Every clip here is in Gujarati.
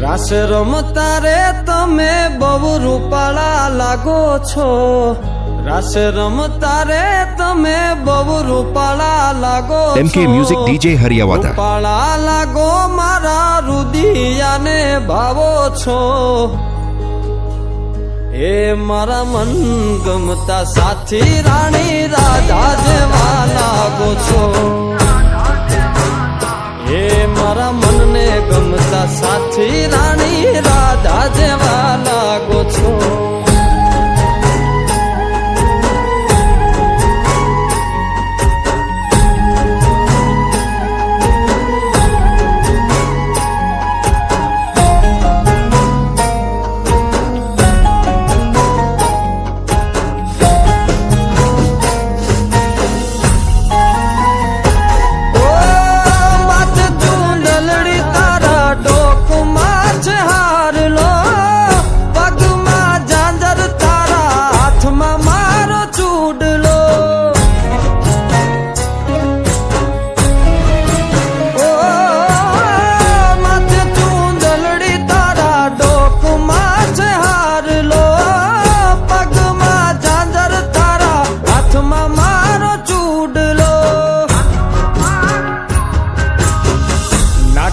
રાસ રમતા રે તમે બહુ રૂપાળા લાગો છો. રાસ રમતા રે તમે બહુ રૂપાળા લાગો એમકે મ્યુઝિક ડીજે હરિયાવાદા. રૂપાળા લાગો મારા રુદિયાને ભાવો છો. એ મારા મન ગમતા સાથી રાણી રાધા જેવા લાગો છો. એ મારા મનને ગમતા સાથી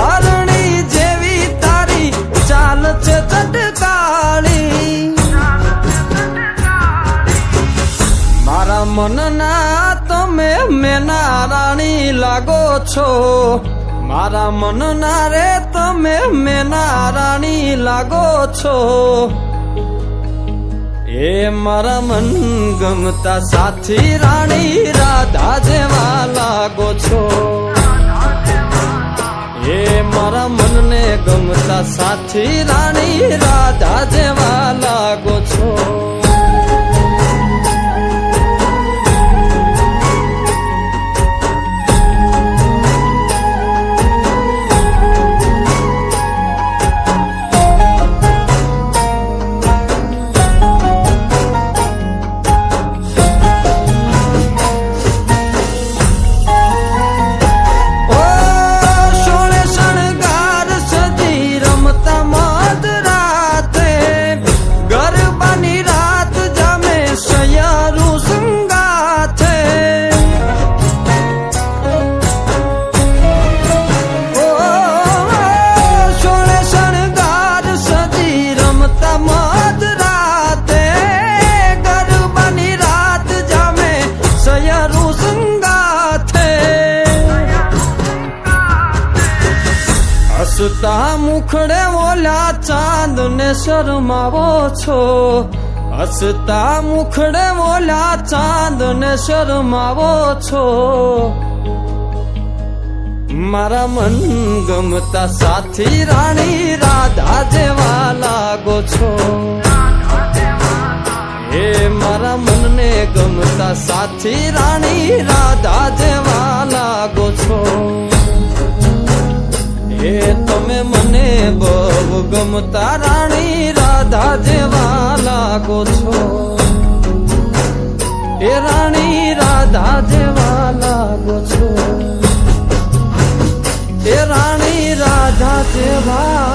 હરણી જેવી તારી ચાલ મારા મનના તમે મેના લાગો છો. મારા મનના રે તમે મેના રાણી લાગો છો. એ મારા મન ગમતા સાથી રાણી રાધા સાથી રાણી રાધા જેવા મુખડે ઓલા ચાંદ ને શરમાવો છો? હસતા મુખડે મોલા ચાંદ ને શરમાવો છો? મારા મન ગમતા સાથી રાણી રાધા જેવા લાગો છો. એ મારા મનને ગમતા સાથી રાણી રાધા જેવા લાગો છો. એ તમે મને બહુ ગમતા રાણી રાધા જેવા લાગો છો. એ રાણી રાધા જેવા લાગો છો. એ રાણી રાધા જેવા